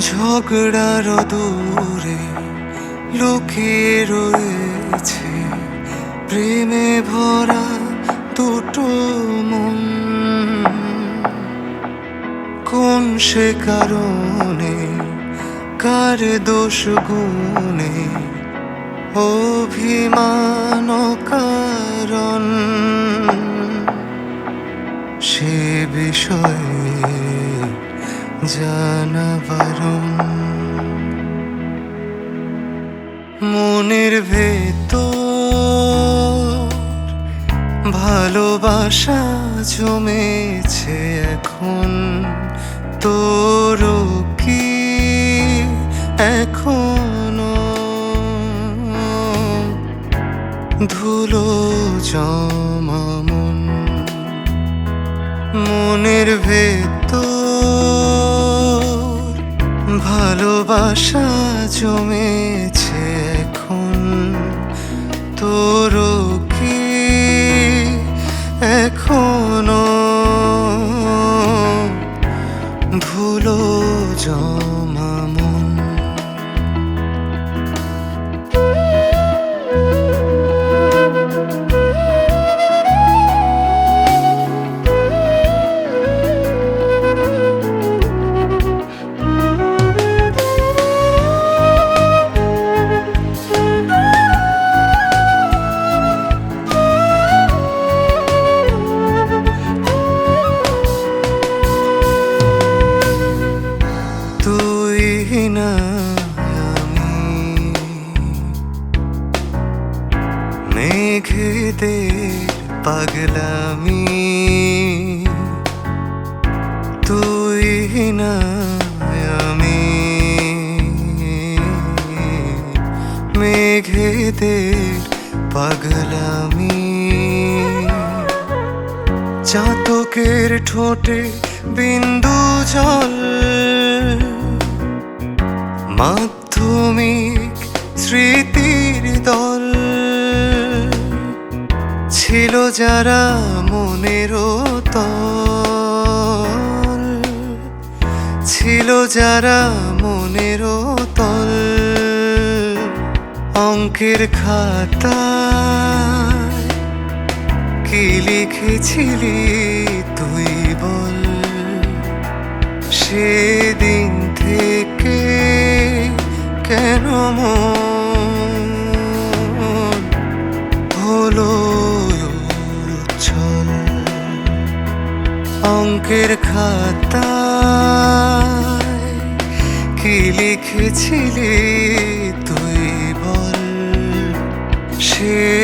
ঝগড়ার দূরে লুকিয়ে রয়েছে প্রেমে ভরা দুটো মন। কোন সে কারণে, কার দোষ গুণে, অভিমান কারণ? সে বিষয়ে জানাবারণ মনের ভেতর ভালোবাসা জমেছে এখন। তোর কি এখনও ধুলো জমা মন? মনের ভেতর ভালোবাসা জমেছে মেঘেদের পাগলামি। তুই না আমি। মেঘেদের পাগলামি। চাতকের ঠোঁটে বিন্দু জল। মাধ্যমিক স্মৃতির দল। ছিল যারা মনের তল ছিল যারা মনের তল অঙ্কের খাতা কি লিখেছিলি তুই বল? সেদিন থেকে কেন মন অঙ্কের খাতা কি লিখেছিলি তুই বল? সে